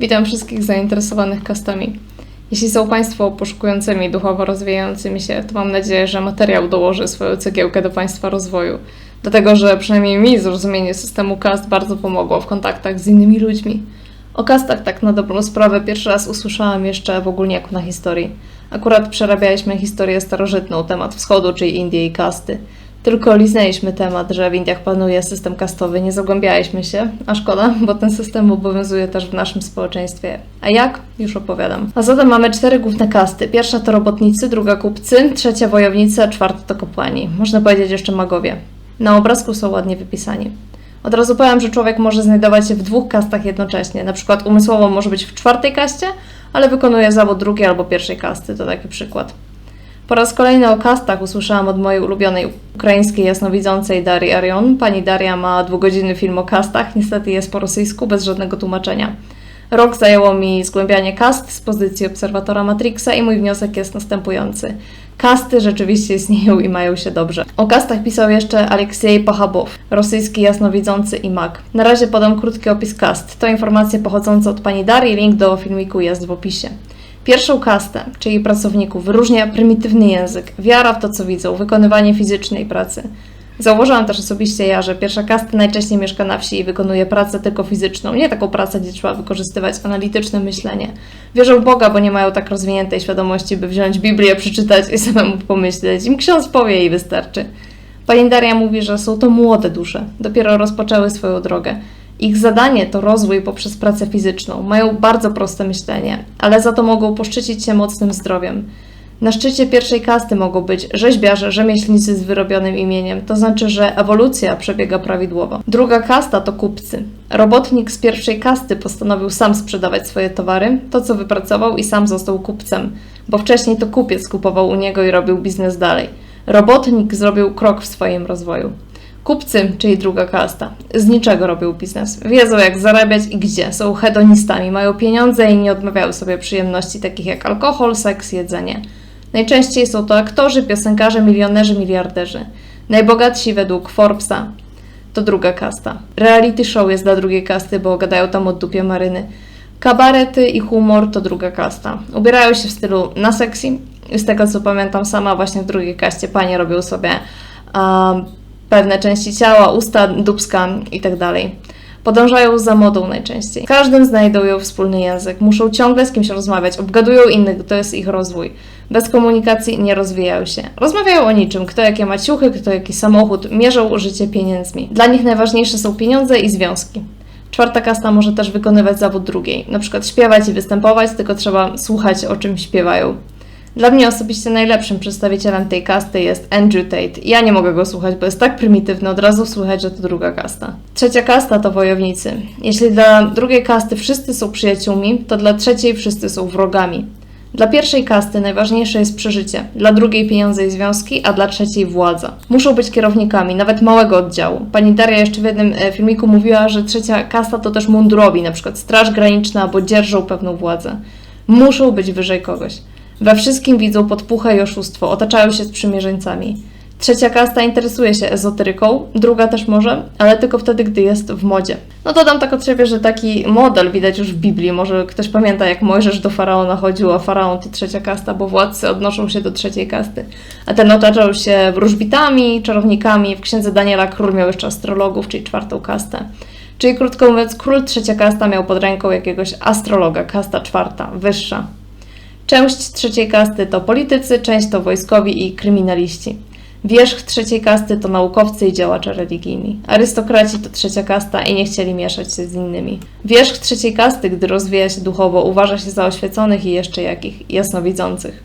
Witam wszystkich zainteresowanych kastami. Jeśli są Państwo poszukującymi duchowo rozwijającymi się, to mam nadzieję, że materiał dołoży swoją cegiełkę do Państwa rozwoju. Dlatego, że przynajmniej mi zrozumienie systemu kast bardzo pomogło w kontaktach z innymi ludźmi. O kastach tak na dobrą sprawę pierwszy raz usłyszałam jeszcze w ogólniaku na historii. Akurat przerabialiśmy historię starożytną, temat wschodu, czyli Indie i kasty. Tylko liznęliśmy temat, że w Indiach panuje system kastowy, nie zagłębialiśmy się, a szkoda, bo ten system obowiązuje też w naszym społeczeństwie. A jak? Już opowiadam. A zatem mamy cztery główne kasty. Pierwsza to robotnicy, druga kupcy, trzecia wojownicy, a czwarta to kapłani. Można powiedzieć jeszcze magowie. Na obrazku są ładnie wypisani. Od razu powiem, że człowiek może znajdować się w dwóch kastach jednocześnie. Na przykład umysłowo może być w czwartej kaście, ale wykonuje zawód drugiej albo pierwszej kasty. To taki przykład. Po raz kolejny o kastach usłyszałam od mojej ulubionej ukraińskiej jasnowidzącej Darii Arion. Pani Daria ma dwugodzinny film o kastach, niestety jest po rosyjsku, bez żadnego tłumaczenia. Rok zajęło mi zgłębianie kast z pozycji obserwatora Matrixa i mój wniosek jest następujący. Kasty rzeczywiście istnieją i mają się dobrze. O kastach pisał jeszcze Aleksiej Pachabow, rosyjski jasnowidzący i mag. Na razie podam krótki opis kast. To informacje pochodzące od pani Darii, link do filmiku jest w opisie. Pierwszą kastę, czyli pracowników, wyróżnia prymitywny język, wiara w to, co widzą, wykonywanie fizycznej pracy. Zauważyłam też osobiście ja, że pierwsza kasta najczęściej mieszka na wsi i wykonuje pracę tylko fizyczną, nie taką pracę, gdzie trzeba wykorzystywać analityczne myślenie. Wierzą Boga, bo nie mają tak rozwiniętej świadomości, by wziąć Biblię, przeczytać i samemu pomyśleć. Im ksiądz powie i wystarczy. Pani Daria mówi, że są to młode dusze, dopiero rozpoczęły swoją drogę. Ich zadanie to rozwój poprzez pracę fizyczną. Mają bardzo proste myślenie, ale za to mogą poszczycić się mocnym zdrowiem. Na szczycie pierwszej kasty mogą być rzeźbiarze, rzemieślnicy z wyrobionym imieniem, to znaczy, że ewolucja przebiega prawidłowo. Druga kasta to kupcy. Robotnik z pierwszej kasty postanowił sam sprzedawać swoje towary, to co wypracował i sam został kupcem, bo wcześniej to kupiec kupował u niego i robił biznes dalej. Robotnik zrobił krok w swoim rozwoju. Kupcy, czyli druga kasta, z niczego robią biznes. Wiedzą jak zarabiać i gdzie. Są hedonistami, mają pieniądze i nie odmawiają sobie przyjemności takich jak alkohol, seks, jedzenie. Najczęściej są to aktorzy, piosenkarze, milionerzy, miliarderzy. Najbogatsi według Forbesa to druga kasta. Reality show jest dla drugiej kasty, bo gadają tam o dupie maryny. Kabarety i humor to druga kasta. Ubierają się w stylu na sexy. Z tego co pamiętam sama, właśnie w drugiej kaście panie robią sobie um, pewne części ciała, usta, dubska i tak. Podążają za modą najczęściej. Każdym znajdą ją wspólny język. Muszą ciągle z kimś rozmawiać, obgadują innych, to jest ich rozwój. Bez komunikacji nie rozwijają się. Rozmawiają o niczym, kto jakie ma ciuchy, kto jaki samochód, mierzą życie pieniędzmi. Dla nich najważniejsze są pieniądze i związki. Czwarta kasta może też wykonywać zawód drugiej, na przykład śpiewać i występować, tylko trzeba słuchać o czym śpiewają. Dla mnie osobiście najlepszym przedstawicielem tej kasty jest Andrew Tate. Ja nie mogę go słuchać, bo jest tak prymitywny, od razu słychać, że to druga kasta. Trzecia kasta to wojownicy. Jeśli dla drugiej kasty wszyscy są przyjaciółmi, to dla trzeciej wszyscy są wrogami. Dla pierwszej kasty najważniejsze jest przeżycie, dla drugiej pieniądze i związki, a dla trzeciej władza. Muszą być kierownikami, nawet małego oddziału. Pani Daria jeszcze w jednym e, filmiku mówiła, że trzecia kasta to też mundurowi, na przykład straż graniczna, bo dzierżą pewną władzę. Muszą być wyżej kogoś. We wszystkim widzą podpuchę i oszustwo, otaczają się sprzymierzeńcami. Trzecia kasta interesuje się ezoteryką, druga też może, ale tylko wtedy, gdy jest w modzie. No dodam tak od siebie, że taki model widać już w Biblii. Może ktoś pamięta, jak Mojżesz do faraona chodził, a faraon to trzecia kasta, bo władcy odnoszą się do trzeciej kasty. A ten otaczał się wróżbitami, czarownikami. W księdze Daniela król miał jeszcze astrologów, czyli czwartą kastę. Czyli krótko mówiąc, król trzecia kasta miał pod ręką jakiegoś astrologa, kasta czwarta, wyższa. Część trzeciej kasty to politycy, część to wojskowi i kryminaliści. Wierzch trzeciej kasty to naukowcy i działacze religijni. Arystokraci to trzecia kasta i nie chcieli mieszać się z innymi. Wierzch trzeciej kasty, gdy rozwija się duchowo, uważa się za oświeconych i jeszcze jakich jasnowidzących.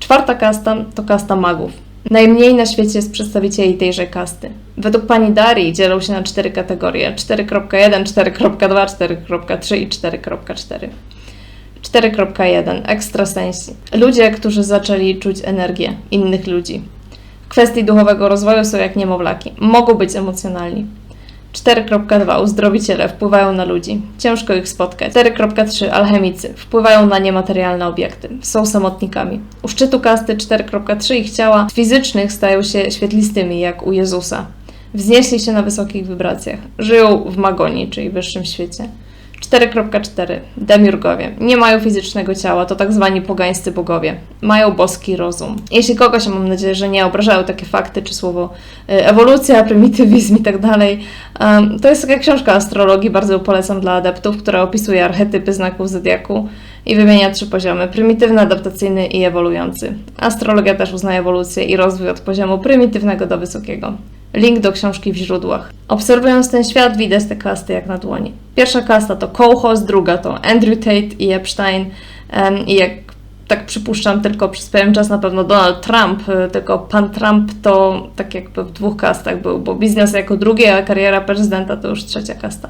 Czwarta kasta to kasta magów. Najmniej na świecie jest przedstawicieli tejże kasty. Według pani Darii dzielą się na cztery kategorie: 4.1, 4.2, 4.3 i 4.4. 4.1 Ekstrasensi. Ludzie, którzy zaczęli czuć energię innych ludzi. W kwestii duchowego rozwoju są jak niemowlaki. Mogą być emocjonalni. 4.2 Uzdrowiciele wpływają na ludzi. Ciężko ich spotkać. 4.3 Alchemicy wpływają na niematerialne obiekty. Są samotnikami. U szczytu kasty 4.3 ich ciała fizycznych stają się świetlistymi, jak u Jezusa. Wznieśli się na wysokich wibracjach. Żyją w magonii, czyli wyższym świecie. 4.4. Demiurgowie. Nie mają fizycznego ciała, to tak zwani pogańscy bogowie. Mają boski rozum. Jeśli kogoś, mam nadzieję, że nie obrażają takie fakty, czy słowo y, ewolucja, prymitywizm i tak dalej, to jest taka książka astrologii, bardzo polecam dla adeptów, która opisuje archetypy znaków zodiaku i wymienia trzy poziomy: prymitywny, adaptacyjny i ewoluujący. Astrologia też uznaje ewolucję i rozwój od poziomu prymitywnego do wysokiego. Link do książki w źródłach. Obserwując ten świat, widać te kasty jak na dłoni. Pierwsza kasta to Kołchos, druga to Andrew Tate i Epstein. I jak tak przypuszczam, tylko przez pewien czas na pewno Donald Trump, y, tylko pan Trump to tak jakby w dwóch kastach był, bo biznes jako drugie, a kariera prezydenta to już trzecia kasta.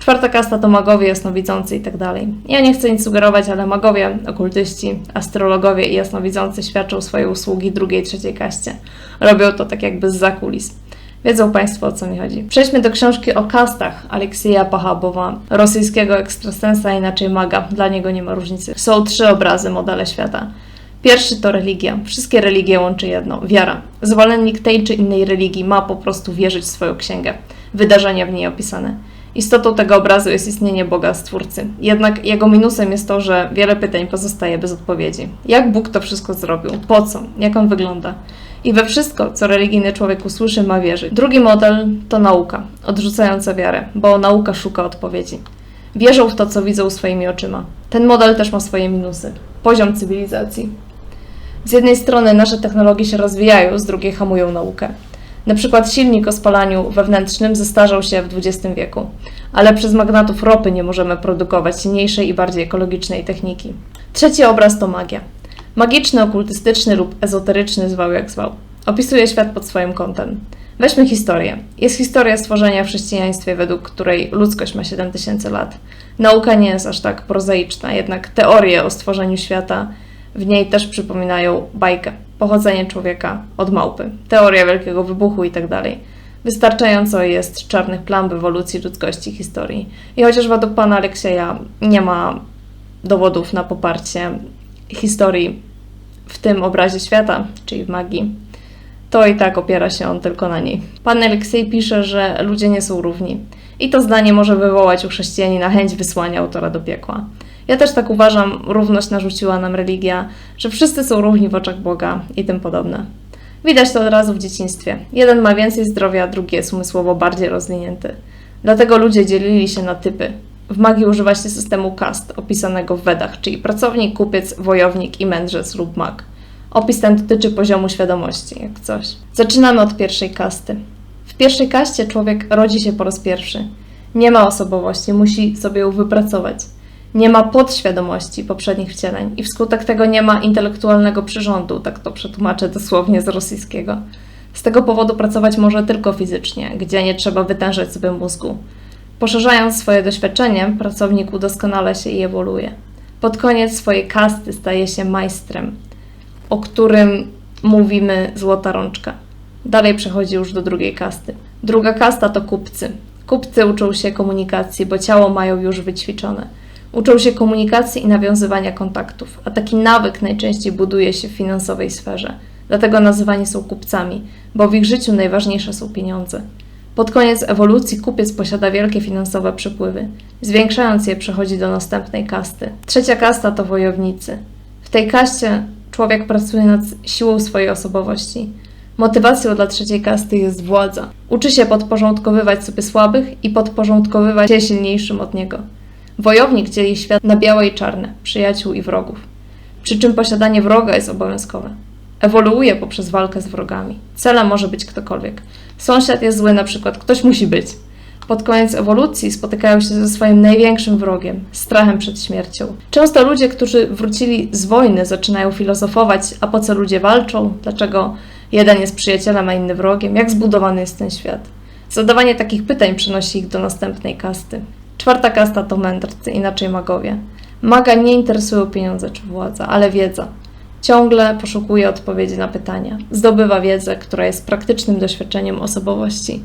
Czwarta kasta to magowie, jasnowidzący i tak dalej. Ja nie chcę nic sugerować, ale magowie, okultyści, astrologowie i jasnowidzący świadczą swoje usługi drugiej, trzeciej kaście. Robią to tak jakby z zakulis. Wiedzą Państwo o co mi chodzi. Przejdźmy do książki o kastach Aleksieja Pachabowa, rosyjskiego ekstrasensa, inaczej maga. Dla niego nie ma różnicy. Są trzy obrazy, modele świata. Pierwszy to religia. Wszystkie religie łączy jedno wiara. Zwolennik tej czy innej religii ma po prostu wierzyć w swoją księgę, wydarzenia w niej opisane. Istotą tego obrazu jest istnienie Boga Stwórcy. Jednak jego minusem jest to, że wiele pytań pozostaje bez odpowiedzi. Jak Bóg to wszystko zrobił? Po co? Jak on wygląda? I we wszystko, co religijny człowiek usłyszy, ma wierzyć. Drugi model to nauka, odrzucająca wiarę, bo nauka szuka odpowiedzi. Wierzą w to, co widzą swoimi oczyma. Ten model też ma swoje minusy. Poziom cywilizacji. Z jednej strony nasze technologie się rozwijają, z drugiej hamują naukę. Na przykład silnik o spalaniu wewnętrznym zestarzał się w XX wieku, ale przez magnatów ropy nie możemy produkować silniejszej i bardziej ekologicznej techniki. Trzeci obraz to magia. Magiczny, okultystyczny lub ezoteryczny, zwał jak zwał. Opisuje świat pod swoim kątem. Weźmy historię. Jest historia stworzenia w chrześcijaństwie, według której ludzkość ma 7000 lat. Nauka nie jest aż tak prozaiczna, jednak teorie o stworzeniu świata w niej też przypominają bajkę. Pochodzenie człowieka od małpy, teoria wielkiego wybuchu itd. Wystarczająco jest czarnych plam w ewolucji ludzkości historii. I chociaż według pana Aleksieja nie ma dowodów na poparcie historii w tym obrazie świata, czyli w magii, to i tak opiera się on tylko na niej. Pan Aleksiej pisze, że ludzie nie są równi. I to zdanie może wywołać u chrześcijanina chęć wysłania autora do piekła. Ja też tak uważam, równość narzuciła nam religia, że wszyscy są równi w oczach Boga i tym podobne. Widać to od razu w dzieciństwie. Jeden ma więcej zdrowia, drugi jest umysłowo bardziej rozwinięty. Dlatego ludzie dzielili się na typy. W magii używa się systemu kast, opisanego w Wedach, czyli pracownik, kupiec, wojownik i mędrzec lub mag. Opis ten dotyczy poziomu świadomości, jak coś. Zaczynamy od pierwszej kasty. W pierwszej kaście człowiek rodzi się po raz pierwszy. Nie ma osobowości, musi sobie ją wypracować. Nie ma podświadomości poprzednich wcieleń i wskutek tego nie ma intelektualnego przyrządu, tak to przetłumaczę dosłownie z rosyjskiego. Z tego powodu pracować może tylko fizycznie, gdzie nie trzeba wytężać sobie mózgu. Poszerzając swoje doświadczenie, pracownik udoskonala się i ewoluuje. Pod koniec swojej kasty staje się majstrem, o którym mówimy złota rączka. Dalej przechodzi już do drugiej kasty. Druga kasta to kupcy. Kupcy uczą się komunikacji, bo ciało mają już wyćwiczone. Uczą się komunikacji i nawiązywania kontaktów, a taki nawyk najczęściej buduje się w finansowej sferze. Dlatego nazywani są kupcami, bo w ich życiu najważniejsze są pieniądze. Pod koniec ewolucji kupiec posiada wielkie finansowe przepływy. Zwiększając je, przechodzi do następnej kasty. Trzecia kasta to wojownicy. W tej kaście człowiek pracuje nad siłą swojej osobowości. Motywacją dla trzeciej kasty jest władza. Uczy się podporządkowywać sobie słabych i podporządkowywać się silniejszym od niego. Wojownik dzieli świat na białe i czarne, przyjaciół i wrogów. Przy czym posiadanie wroga jest obowiązkowe. Ewoluuje poprzez walkę z wrogami. Celem może być ktokolwiek. Sąsiad jest zły, na przykład ktoś musi być. Pod koniec ewolucji spotykają się ze swoim największym wrogiem strachem przed śmiercią. Często ludzie, którzy wrócili z wojny, zaczynają filozofować, a po co ludzie walczą, dlaczego jeden jest przyjacielem, a inny wrogiem, jak zbudowany jest ten świat. Zadawanie takich pytań przynosi ich do następnej kasty. Czwarta kasta to mędrcy, inaczej magowie. Maga nie interesują pieniądze czy władza, ale wiedza. Ciągle poszukuje odpowiedzi na pytania. Zdobywa wiedzę, która jest praktycznym doświadczeniem osobowości.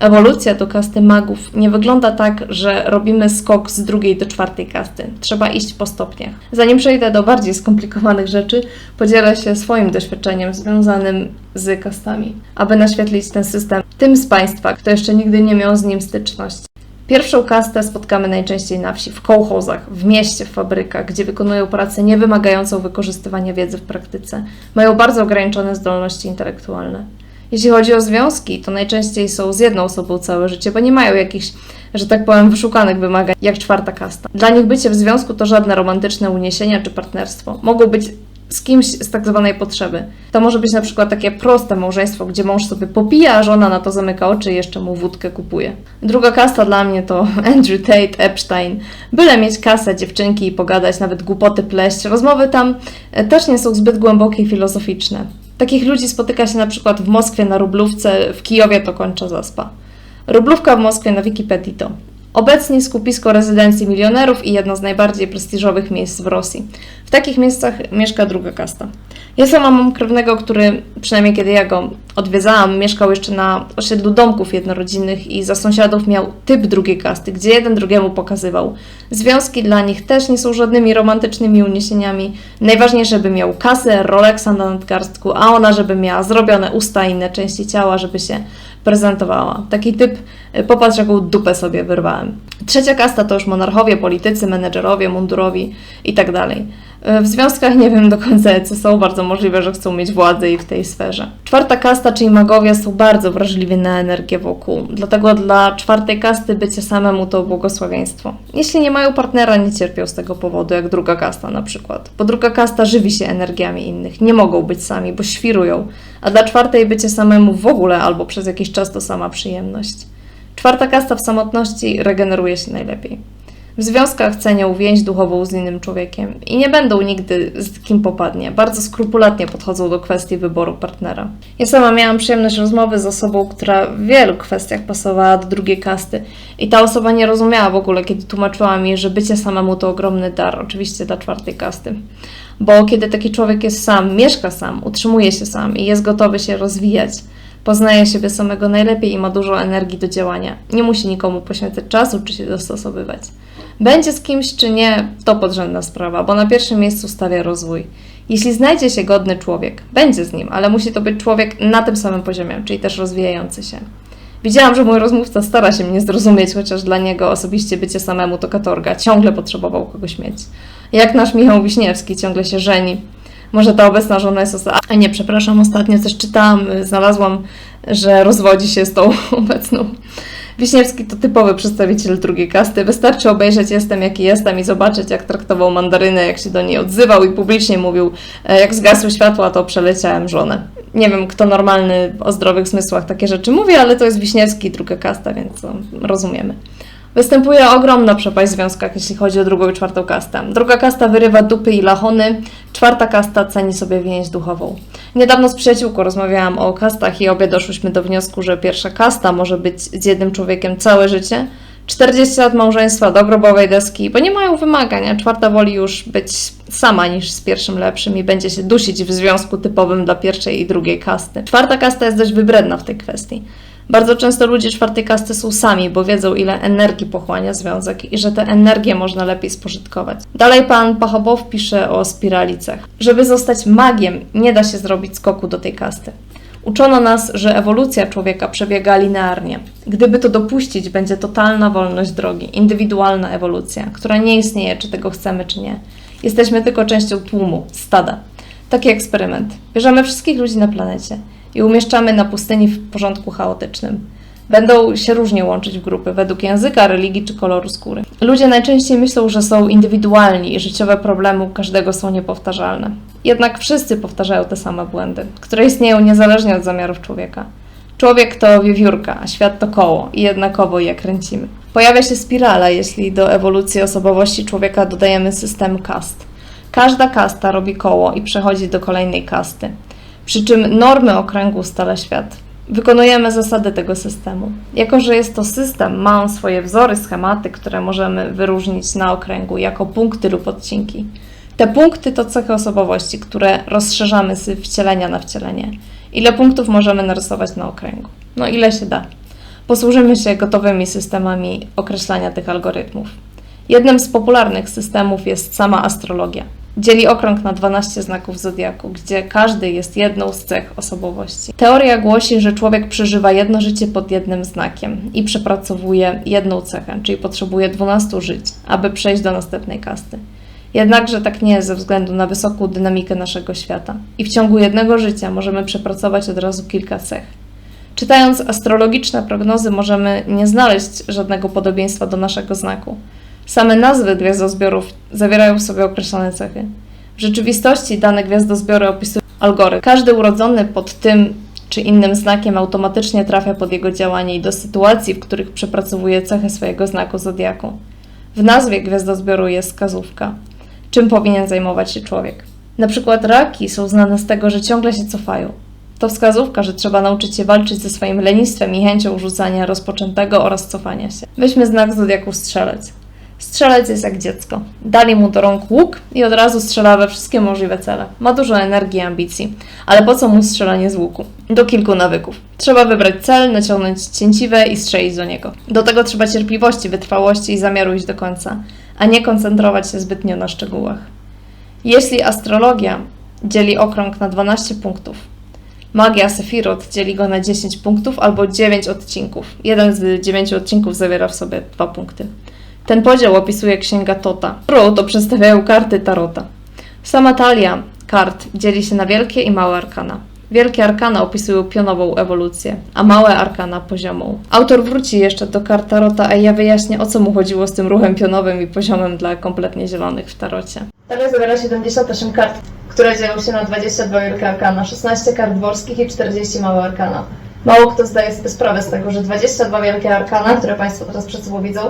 Ewolucja do kasty magów nie wygląda tak, że robimy skok z drugiej do czwartej kasty. Trzeba iść po stopniach. Zanim przejdę do bardziej skomplikowanych rzeczy, podzielę się swoim doświadczeniem związanym z kastami, aby naświetlić ten system tym z Państwa, kto jeszcze nigdy nie miał z nim styczności. Pierwszą kastę spotkamy najczęściej na wsi, w kołchozach, w mieście, w fabrykach, gdzie wykonują pracę niewymagającą wykorzystywania wiedzy w praktyce. Mają bardzo ograniczone zdolności intelektualne. Jeśli chodzi o związki, to najczęściej są z jedną osobą całe życie, bo nie mają jakichś, że tak powiem, wyszukanych wymagań, jak czwarta kasta. Dla nich bycie w związku to żadne romantyczne uniesienia czy partnerstwo. Mogą być z kimś z tak zwanej potrzeby. To może być na przykład takie proste małżeństwo, gdzie mąż sobie popija, a żona na to zamyka oczy i jeszcze mu wódkę kupuje. Druga kasta dla mnie to Andrew Tate, Epstein. Byle mieć kasę, dziewczynki i pogadać, nawet głupoty pleść. Rozmowy tam e, też nie są zbyt głębokie i filozoficzne. Takich ludzi spotyka się na przykład w Moskwie na Rublówce, w Kijowie to kończa zaspa. Rublówka w Moskwie na Wikipedii to Obecnie skupisko rezydencji milionerów i jedno z najbardziej prestiżowych miejsc w Rosji. W takich miejscach mieszka druga kasta. Ja sama mam krewnego, który, przynajmniej kiedy ja go odwiedzałam, mieszkał jeszcze na osiedlu domków jednorodzinnych i za sąsiadów miał typ drugiej kasty, gdzie jeden drugiemu pokazywał. Związki dla nich też nie są żadnymi romantycznymi uniesieniami. Najważniejsze, by miał kasę, Rolexa na nadgarstku, a ona, żeby miała zrobione usta i inne części ciała, żeby się prezentowała. Taki typ, y, popatrz jaką dupę sobie wyrwałem. Trzecia kasta to już monarchowie, politycy, menedżerowie, mundurowi i tak w związkach nie wiem do końca, co są, bardzo możliwe, że chcą mieć władzę i w tej sferze. Czwarta kasta, czyli magowie, są bardzo wrażliwi na energię wokół. Dlatego dla czwartej kasty bycie samemu to błogosławieństwo. Jeśli nie mają partnera, nie cierpią z tego powodu, jak druga kasta na przykład. Bo druga kasta żywi się energiami innych. Nie mogą być sami, bo świrują. A dla czwartej bycie samemu w ogóle albo przez jakiś czas to sama przyjemność. Czwarta kasta w samotności regeneruje się najlepiej. W związkach cenią więź duchową z innym człowiekiem i nie będą nigdy z kim popadnie. Bardzo skrupulatnie podchodzą do kwestii wyboru partnera. Ja sama miałam przyjemność rozmowy z osobą, która w wielu kwestiach pasowała do drugiej kasty i ta osoba nie rozumiała w ogóle, kiedy tłumaczyła mi, że bycie samemu to ogromny dar, oczywiście dla czwartej kasty. Bo kiedy taki człowiek jest sam, mieszka sam, utrzymuje się sam i jest gotowy się rozwijać, poznaje siebie samego najlepiej i ma dużo energii do działania. Nie musi nikomu poświęcać czasu czy się dostosowywać. Będzie z kimś czy nie, to podrzędna sprawa, bo na pierwszym miejscu stawia rozwój. Jeśli znajdzie się godny człowiek, będzie z nim, ale musi to być człowiek na tym samym poziomie, czyli też rozwijający się. Widziałam, że mój rozmówca stara się mnie zrozumieć, chociaż dla niego osobiście bycie samemu to katorga. Ciągle potrzebował kogoś mieć. Jak nasz Michał Wiśniewski ciągle się żeni. Może ta obecna żona jest ostatnia. A nie, przepraszam, ostatnio coś czytałam, znalazłam, że rozwodzi się z tą obecną. Wiśniewski to typowy przedstawiciel drugiej kasty. Wystarczy obejrzeć Jestem jaki jestem i zobaczyć, jak traktował mandarynę, jak się do niej odzywał i publicznie mówił, e, jak zgasły światła, to przeleciałem żonę. Nie wiem, kto normalny o zdrowych zmysłach takie rzeczy mówi, ale to jest Wiśniewski, druga kasta, więc no, rozumiemy. Występuje ogromna przepaść w związkach, jeśli chodzi o drugą i czwartą kastę. Druga kasta wyrywa dupy i lachony, czwarta kasta ceni sobie więź duchową. Niedawno z przyjaciółką rozmawiałam o kastach i obie doszłyśmy do wniosku, że pierwsza kasta może być z jednym człowiekiem całe życie, 40 lat małżeństwa do grobowej deski, bo nie mają wymagań, a czwarta woli już być sama niż z pierwszym lepszym i będzie się dusić w związku typowym dla pierwszej i drugiej kasty. Czwarta kasta jest dość wybredna w tej kwestii. Bardzo często ludzie czwartej kasty są sami, bo wiedzą, ile energii pochłania związek i że tę energię można lepiej spożytkować. Dalej pan Pachobow pisze o spirali cech. Żeby zostać magiem, nie da się zrobić skoku do tej kasty. Uczono nas, że ewolucja człowieka przebiega linearnie. Gdyby to dopuścić, będzie totalna wolność drogi, indywidualna ewolucja, która nie istnieje, czy tego chcemy, czy nie. Jesteśmy tylko częścią tłumu, stada. Taki eksperyment. Bierzemy wszystkich ludzi na planecie i umieszczamy na pustyni w porządku chaotycznym. Będą się różnie łączyć w grupy według języka, religii czy koloru skóry. Ludzie najczęściej myślą, że są indywidualni i życiowe problemy u każdego są niepowtarzalne. Jednak wszyscy powtarzają te same błędy, które istnieją niezależnie od zamiarów człowieka. Człowiek to wiewiórka, a świat to koło i jednakowo je kręcimy. Pojawia się spirala, jeśli do ewolucji osobowości człowieka dodajemy system kast. Każda kasta robi koło i przechodzi do kolejnej kasty przy czym normy okręgu stala świat. Wykonujemy zasady tego systemu. Jako, że jest to system, ma on swoje wzory, schematy, które możemy wyróżnić na okręgu jako punkty lub odcinki. Te punkty to cechy osobowości, które rozszerzamy z wcielenia na wcielenie. Ile punktów możemy narysować na okręgu? No ile się da. Posłużymy się gotowymi systemami określania tych algorytmów. Jednym z popularnych systemów jest sama astrologia. Dzieli okrąg na 12 znaków zodiaku, gdzie każdy jest jedną z cech osobowości. Teoria głosi, że człowiek przeżywa jedno życie pod jednym znakiem i przepracowuje jedną cechę, czyli potrzebuje 12 żyć, aby przejść do następnej kasty. Jednakże tak nie jest ze względu na wysoką dynamikę naszego świata. I w ciągu jednego życia możemy przepracować od razu kilka cech. Czytając astrologiczne prognozy, możemy nie znaleźć żadnego podobieństwa do naszego znaku. Same nazwy gwiazdozbiorów zawierają w sobie określone cechy. W rzeczywistości dane gwiazdozbiory opisują algorytm. Każdy urodzony pod tym czy innym znakiem automatycznie trafia pod jego działanie i do sytuacji, w których przepracowuje cechy swojego znaku zodiaku. W nazwie gwiazdozbioru jest wskazówka, czym powinien zajmować się człowiek. Na przykład raki są znane z tego, że ciągle się cofają. To wskazówka, że trzeba nauczyć się walczyć ze swoim lenistwem i chęcią rzucania rozpoczętego oraz cofania się. Weźmy znak zodiaku strzelec. Strzelec jest jak dziecko. Dali mu do rąk łuk i od razu strzela we wszystkie możliwe cele. Ma dużo energii i ambicji. Ale po co mu strzelanie z łuku? Do kilku nawyków. Trzeba wybrać cel, naciągnąć cięciwe i strzelić do niego. Do tego trzeba cierpliwości, wytrwałości i zamiaru iść do końca, a nie koncentrować się zbytnio na szczegółach. Jeśli astrologia dzieli okrąg na 12 punktów, Magia Sefirot dzieli go na 10 punktów albo 9 odcinków. Jeden z 9 odcinków zawiera w sobie dwa punkty. Ten podział opisuje księga Tota, którą to przedstawiają karty Tarota. Sama talia kart dzieli się na wielkie i małe arkana. Wielkie arkana opisują pionową ewolucję, a małe arkana poziomą. Autor wróci jeszcze do kart Tarota, a ja wyjaśnię o co mu chodziło z tym ruchem pionowym i poziomem dla kompletnie zielonych w tarocie. Talia zawiera 78 kart, które dzielą się na 22 wielkie arkana, 16 kart dworskich i 40 małe arkana. Mało kto zdaje sobie sprawę z tego, że 22 wielkie arkana, które Państwo teraz przed sobą widzą,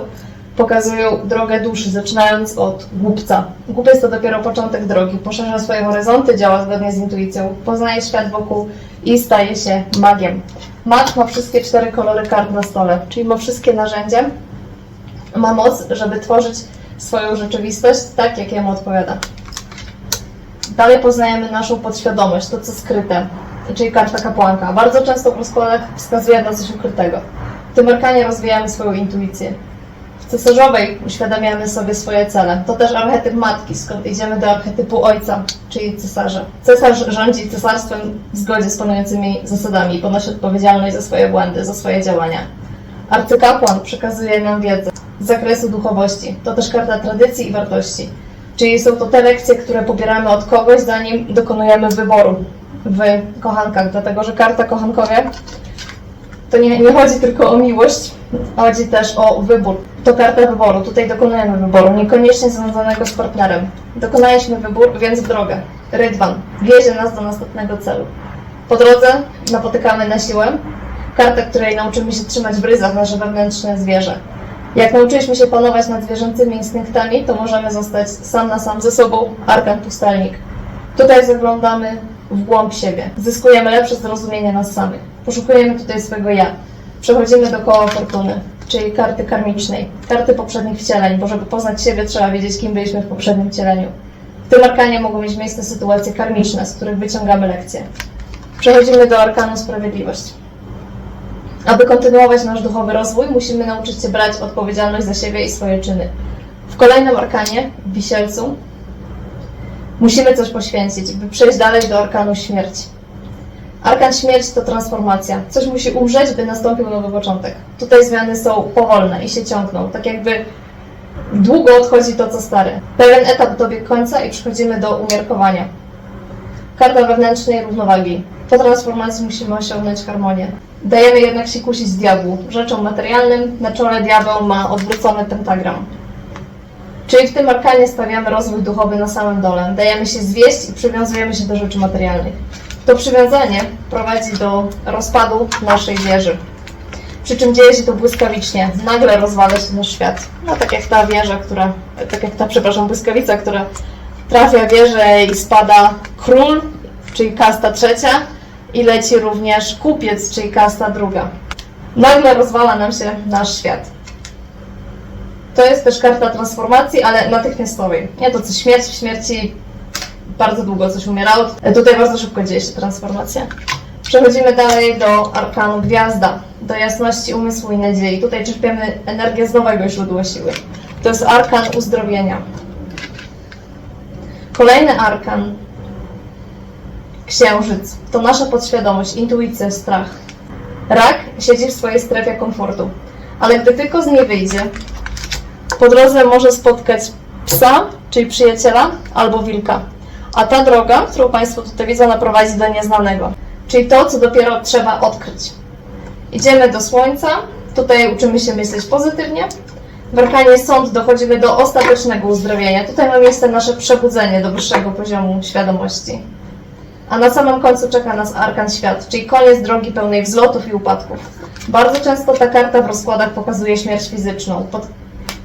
pokazują drogę duszy, zaczynając od głupca. Głupiec to dopiero początek drogi, poszerza swoje horyzonty, działa zgodnie z intuicją, poznaje świat wokół i staje się magiem. Mag ma wszystkie cztery kolory kart na stole, czyli ma wszystkie narzędzia, ma moc, żeby tworzyć swoją rzeczywistość tak, jak jemu odpowiada. Dalej poznajemy naszą podświadomość, to co skryte, czyli karta kapłanka. Bardzo często w rozkładach wskazuje na coś ukrytego. W tym arkanie rozwijamy swoją intuicję. W cesarzowej uświadamiamy sobie swoje cele. To też archetyp matki, skąd idziemy do archetypu ojca, czyli cesarza. Cesarz rządzi cesarstwem w zgodzie z panującymi zasadami i ponosi odpowiedzialność za swoje błędy, za swoje działania. Arcykapłan przekazuje nam wiedzę z zakresu duchowości. To też karta tradycji i wartości. Czyli są to te lekcje, które pobieramy od kogoś, zanim dokonujemy wyboru w kochankach, dlatego że karta kochankowie to nie, nie chodzi tylko o miłość, chodzi też o wybór. To karta wyboru, tutaj dokonujemy wyboru, niekoniecznie związanego z partnerem. Dokonaliśmy wybór, więc w drogę. Rydwan wiezie nas do następnego celu. Po drodze napotykamy na siłę kartę, której nauczymy się trzymać w ryzach nasze wewnętrzne zwierzę. Jak nauczyliśmy się panować nad zwierzęcymi instynktami, to możemy zostać sam na sam ze sobą, arkan pustelnik. Tutaj zaglądamy w głąb siebie. Zyskujemy lepsze zrozumienie nas samych. Poszukujemy tutaj swego ja. Przechodzimy do koła fortuny, czyli karty karmicznej, karty poprzednich wcieleń, bo żeby poznać siebie, trzeba wiedzieć, kim byliśmy w poprzednim wcieleniu. W tym arkanie mogą mieć miejsce sytuacje karmiczne, z których wyciągamy lekcje. Przechodzimy do arkanu sprawiedliwość. Aby kontynuować nasz duchowy rozwój, musimy nauczyć się brać odpowiedzialność za siebie i swoje czyny. W kolejnym arkanie, w wisielcu, musimy coś poświęcić, by przejść dalej do arkanu śmierci. Arkan śmierci to transformacja. Coś musi umrzeć, by nastąpił nowy początek. Tutaj zmiany są powolne i się ciągną, tak jakby długo odchodzi to, co stare. Pewien etap dobiegł końca i przechodzimy do umiarkowania. Karta wewnętrznej równowagi. Po transformacji musimy osiągnąć harmonię. Dajemy jednak się kusić diabłu. Rzeczą materialnym na czole diabeł ma odwrócony pentagram. Czyli w tym arkanie stawiamy rozwój duchowy na samym dole. Dajemy się zwieść i przywiązujemy się do rzeczy materialnych. To przywiązanie prowadzi do rozpadu naszej wieży. Przy czym dzieje się to błyskawicznie. Nagle rozwala się nasz świat. No tak jak ta wieża, która, tak jak ta, przepraszam, błyskawica, która trafia wieżę i spada król, czyli kasta trzecia, i leci również kupiec, czyli kasta druga. Nagle rozwala nam się nasz świat. To jest też karta transformacji, ale natychmiastowej. Nie to co śmierć, w śmierci bardzo długo coś umierało. Tutaj bardzo szybko dzieje się transformacja. Przechodzimy dalej do arkanu gwiazda, do jasności umysłu i nadziei. Tutaj czerpiemy energię z nowego źródła siły. To jest arkan uzdrowienia. Kolejny arkan. Księżyc. To nasza podświadomość, intuicja, strach. Rak siedzi w swojej strefie komfortu, ale gdy tylko z niej wyjdzie, po drodze może spotkać psa, czyli przyjaciela, albo wilka. A ta droga, którą Państwo tutaj widzą, naprowadzi do nieznanego, czyli to, co dopiero trzeba odkryć. Idziemy do słońca, tutaj uczymy się myśleć pozytywnie. W arkanie sąd dochodzimy do ostatecznego uzdrowienia. Tutaj ma miejsce nasze przebudzenie do wyższego poziomu świadomości. A na samym końcu czeka nas arkan świat, czyli koniec drogi pełnej wzlotów i upadków. Bardzo często ta karta w rozkładach pokazuje śmierć fizyczną, pod,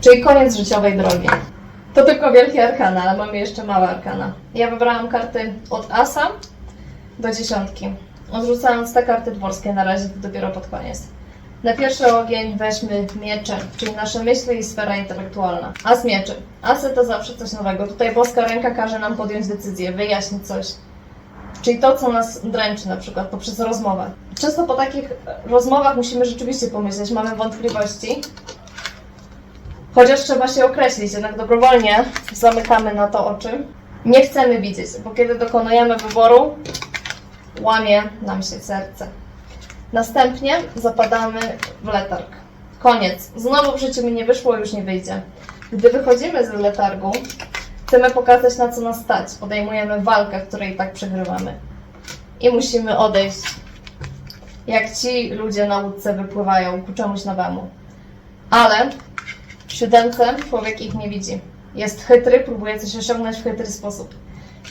czyli koniec życiowej drogi. To tylko wielkie arkana, ale mamy jeszcze małe arkana. Ja wybrałam karty od asa do dziesiątki, odrzucając te karty dworskie na razie dopiero pod koniec. Na pierwszy ogień weźmy miecze, czyli nasze myśli i sfera intelektualna. As mieczy. Asy to zawsze coś nowego. Tutaj boska ręka każe nam podjąć decyzję, wyjaśnić coś. Czyli to, co nas dręczy na przykład poprzez rozmowę. Często po takich rozmowach musimy rzeczywiście pomyśleć, mamy wątpliwości, chociaż trzeba się określić, jednak dobrowolnie zamykamy na to oczy. Nie chcemy widzieć, bo kiedy dokonujemy wyboru, łamie nam się serce. Następnie zapadamy w letarg. Koniec. Znowu w życiu mi nie wyszło, już nie wyjdzie. Gdy wychodzimy z letargu, chcemy pokazać na co nas stać. Podejmujemy walkę, której i tak przegrywamy. I musimy odejść. Jak ci ludzie na łódce wypływają ku czemuś nowemu. Ale siódemce człowiek ich nie widzi. Jest chytry, próbuje coś osiągnąć w chytry sposób.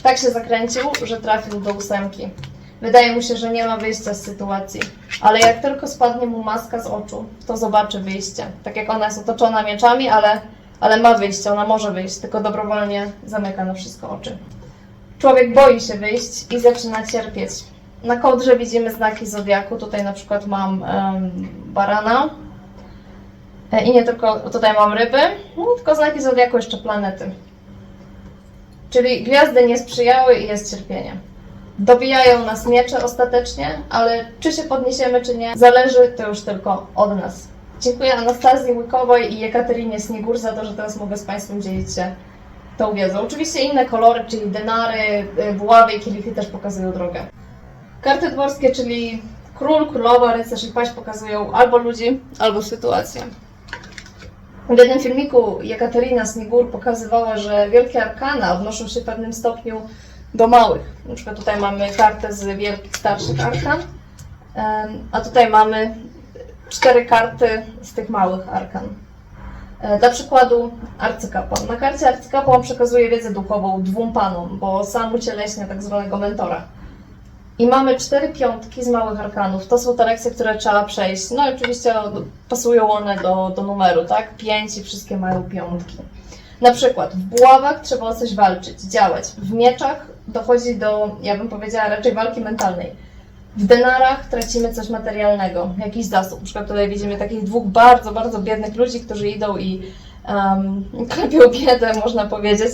Tak się zakręcił, że trafił do ósemki. Wydaje mu się, że nie ma wyjścia z sytuacji, ale jak tylko spadnie mu maska z oczu, to zobaczy wyjście. Tak jak ona jest otoczona mieczami, ale, ale ma wyjście, ona może wyjść, tylko dobrowolnie zamyka na wszystko oczy. Człowiek boi się wyjść i zaczyna cierpieć. Na kołdrze widzimy znaki zodiaku. Tutaj na przykład mam em, barana. E, I nie tylko, tutaj mam ryby, no, tylko znaki zodiaku jeszcze planety. Czyli gwiazdy nie sprzyjały i jest cierpienie. Dobijają nas miecze ostatecznie, ale czy się podniesiemy, czy nie, zależy to już tylko od nas. Dziękuję Anastazji Łykowej i Jekaterynie Sniegór za to, że teraz mogę z Państwem dzielić się tą wiedzą. Oczywiście inne kolory, czyli denary, y, buławy i kielichy też pokazują drogę. Karty dworskie, czyli król, królowa, rycerz i paść pokazują albo ludzi, albo sytuację. W jednym filmiku Jekaterina Snigur pokazywała, że wielkie arkana odnoszą się w pewnym stopniu do małych. Na przykład tutaj mamy kartę z wielkich, starszych arkan, a tutaj mamy cztery karty z tych małych arkan. E, Dla przykładu arcykapłan. Na karcie arcykapłan przekazuje wiedzę duchową dwóm panom, bo sam ucieleśnia tak zwanego mentora. I mamy cztery piątki z małych arkanów. To są te lekcje, które trzeba przejść. No i oczywiście pasują one do, do numeru, tak? Pięć i wszystkie mają piątki. Na przykład w buławach trzeba o coś walczyć, działać. W mieczach dochodzi do, ja bym powiedziała, raczej walki mentalnej. W denarach tracimy coś materialnego, jakiś zasób. Na przykład tutaj widzimy takich dwóch bardzo, bardzo biednych ludzi, którzy idą i um, klepią biedę, można powiedzieć.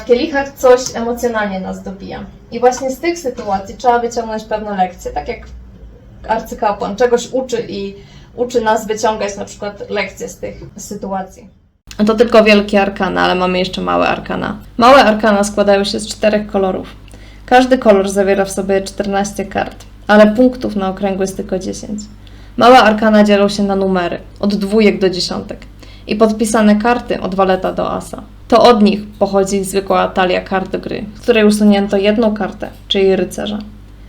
W kielichach coś emocjonalnie nas dobija. I właśnie z tych sytuacji trzeba wyciągnąć pewne lekcje, tak jak arcykapłan czegoś uczy i uczy nas wyciągać na przykład lekcje z tych sytuacji. To tylko wielkie arkana, ale mamy jeszcze małe arkana. Małe arkana składają się z czterech kolorów. Każdy kolor zawiera w sobie 14 kart, ale punktów na okręgu jest tylko 10. Małe arkana dzielą się na numery, od dwójek do dziesiątek i podpisane karty od waleta do asa. To od nich pochodzi zwykła talia kart gry, w której usunięto jedną kartę, czyli rycerza.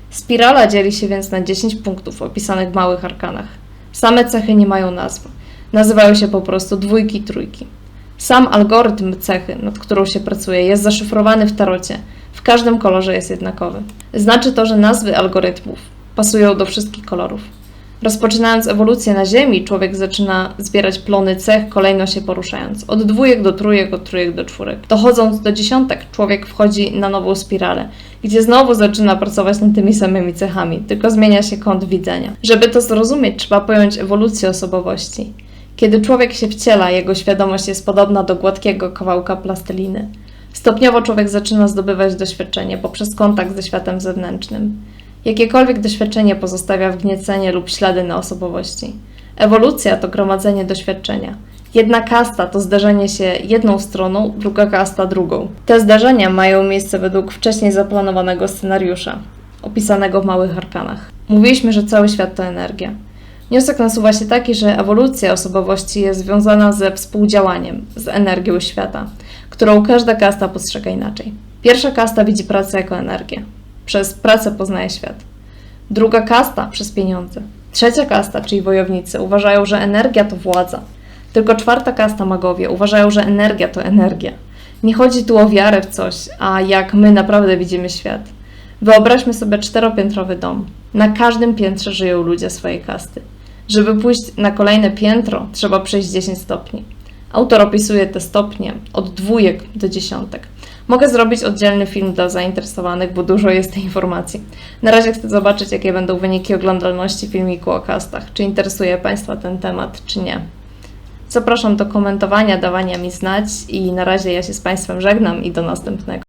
Spirala dzieli się więc na 10 punktów opisanych w małych arkanach. Same cechy nie mają nazw. Nazywają się po prostu dwójki, trójki. Sam algorytm cechy, nad którą się pracuje, jest zaszyfrowany w tarocie. W każdym kolorze jest jednakowy. Znaczy to, że nazwy algorytmów pasują do wszystkich kolorów. Rozpoczynając ewolucję na Ziemi, człowiek zaczyna zbierać plony cech, kolejno się poruszając. Od dwójek do trójek, od trójek do czwórek. Dochodząc do dziesiątek, człowiek wchodzi na nową spiralę, gdzie znowu zaczyna pracować nad tymi samymi cechami, tylko zmienia się kąt widzenia. Żeby to zrozumieć, trzeba pojąć ewolucję osobowości. Kiedy człowiek się wciela, jego świadomość jest podobna do gładkiego kawałka plasteliny. Stopniowo człowiek zaczyna zdobywać doświadczenie poprzez kontakt ze światem zewnętrznym. Jakiekolwiek doświadczenie pozostawia wgniecenie lub ślady na osobowości. Ewolucja to gromadzenie doświadczenia. Jedna kasta to zderzenie się jedną stroną, druga kasta drugą. Te zdarzenia mają miejsce według wcześniej zaplanowanego scenariusza, opisanego w małych arkanach. Mówiliśmy, że cały świat to energia. Wniosek nasuwa się taki, że ewolucja osobowości jest związana ze współdziałaniem z energią świata, którą każda kasta postrzega inaczej. Pierwsza kasta widzi pracę jako energię. Przez pracę poznaje świat. Druga kasta przez pieniądze. Trzecia kasta, czyli wojownicy, uważają, że energia to władza. Tylko czwarta kasta magowie uważają, że energia to energia. Nie chodzi tu o wiarę w coś, a jak my naprawdę widzimy świat. Wyobraźmy sobie czteropiętrowy dom. Na każdym piętrze żyją ludzie swojej kasty. Żeby pójść na kolejne piętro, trzeba przejść 10 stopni. Autor opisuje te stopnie od dwójek do dziesiątek. Mogę zrobić oddzielny film dla zainteresowanych, bo dużo jest tej informacji. Na razie chcę zobaczyć, jakie będą wyniki oglądalności filmiku o kastach. Czy interesuje Państwa ten temat, czy nie. Zapraszam do komentowania, dawania mi znać i na razie ja się z Państwem żegnam i do następnego.